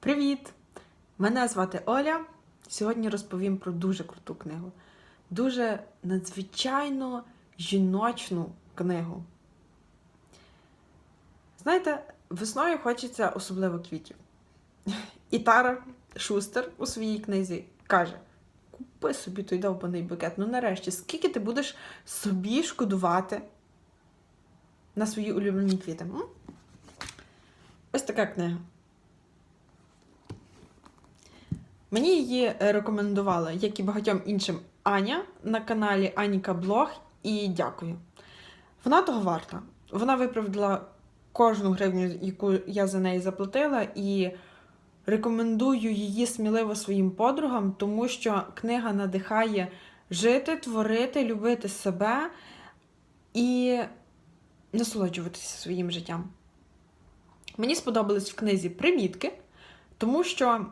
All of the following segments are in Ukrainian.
Привіт! Мене звати Оля. Сьогодні розповім про дуже круту книгу. Дуже надзвичайно жіночну книгу. Знаєте, весною хочеться особливо квітів. І Тара Шустер у своїй книзі каже: купи собі той довбаний букет. Ну нарешті, скільки ти будеш собі шкодувати на свої улюблені квіти? М? Ось така книга. Мені її е, рекомендувала, як і багатьом іншим, Аня на каналі Аніка Блог. І дякую. Вона того варта. Вона виправдала кожну гривню, яку я за неї заплатила, і рекомендую її сміливо своїм подругам, тому що книга надихає жити, творити, любити себе і насолоджуватися своїм життям. Мені сподобались в книзі примітки, тому що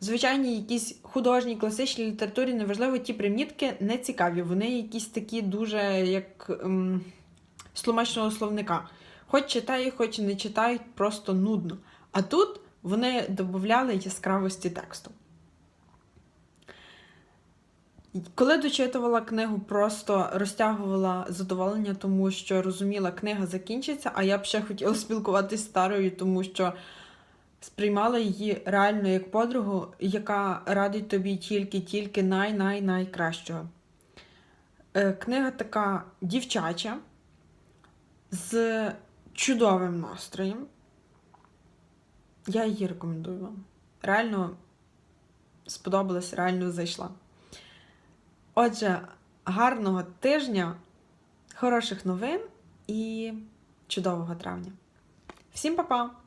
звичайній якійсь художній, класичній літературі, неважливо, ті примітки не цікаві. Вони якісь такі дуже як ем, сломачного словника. Хоч читають, хоч не читають, просто нудно. А тут вони додавали яскравості тексту. Коли дочитувала книгу, просто розтягувала задоволення, тому що розуміла, книга закінчиться, а я б ще хотіла спілкуватися з старою, тому що сприймала її реально як подругу, яка радить тобі тільки-тільки най-най-найкращого. Е, Книга така дівчача з чудовим настроєм. Я її рекомендую вам. Реально сподобалась, реально зайшла. Отже, гарного тижня, хороших новин і чудового травня. Всім па-па!